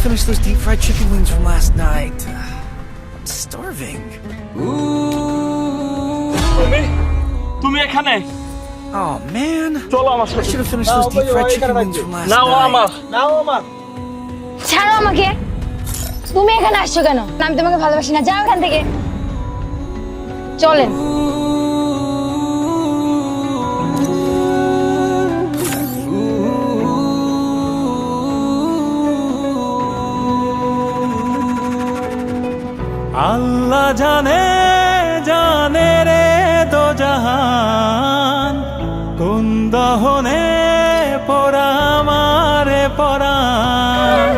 have finished those deep fried chicken wings from last night. I'm starving. তুমি তুমি এখানে Oh man. চলো আমার I সাথে should have finished those deep fried chicken wings from last না ও night. আমার নাও আমার ছাড়ো আমাকে তুমি এখানে আসছো কেন আমি তোমাকে ভালোবাসি না যাও এখান থেকে চলেন আল্লাহ জানে জানে রে দো জাহান। কোন দহনে পড়া আমারে পরাণ।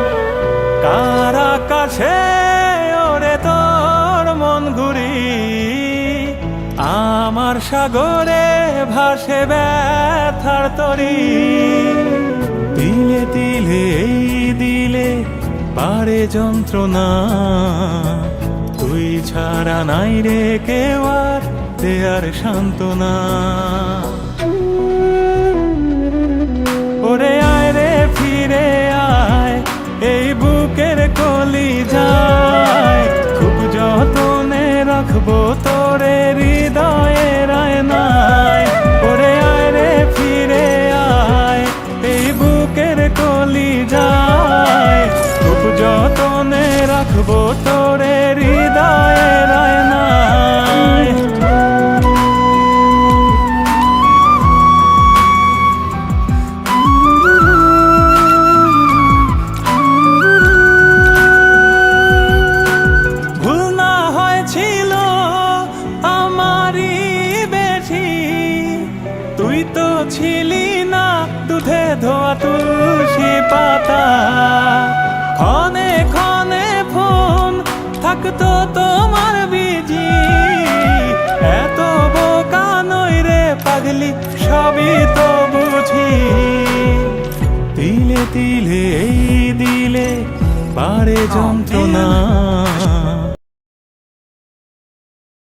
কার আকাশে ওরে তোর মন ঘুরি। আমার সাগরে ভাসে ব্যথার তরি। তিলে তিলে দিলে পারে যন্ত্রণা। তুই ছাড়া নাই রে কেউ আর দেয়ার সান্ত্বনা। ওরে আয় রে, ফিরে আয়, এই বুকের কলি যায়। খুব যতনে রাখব তোরে হৃদয়ের আয়নায়। ওরে আয় রে, ফিরে আয়, এই বুকের কলি যায়। খুব যতনে রাখব তোরে তুই তো ছিলি না দুধে ধোয়া তুলসী পাতা। ক্ষণে ক্ষণে ফোন থাকতো তোমার বিজি। এত বোকা নই রে পাগলি, সবই তো বুঝি। তিলে তিলে এই দিলে পারে যন্ত্রণা।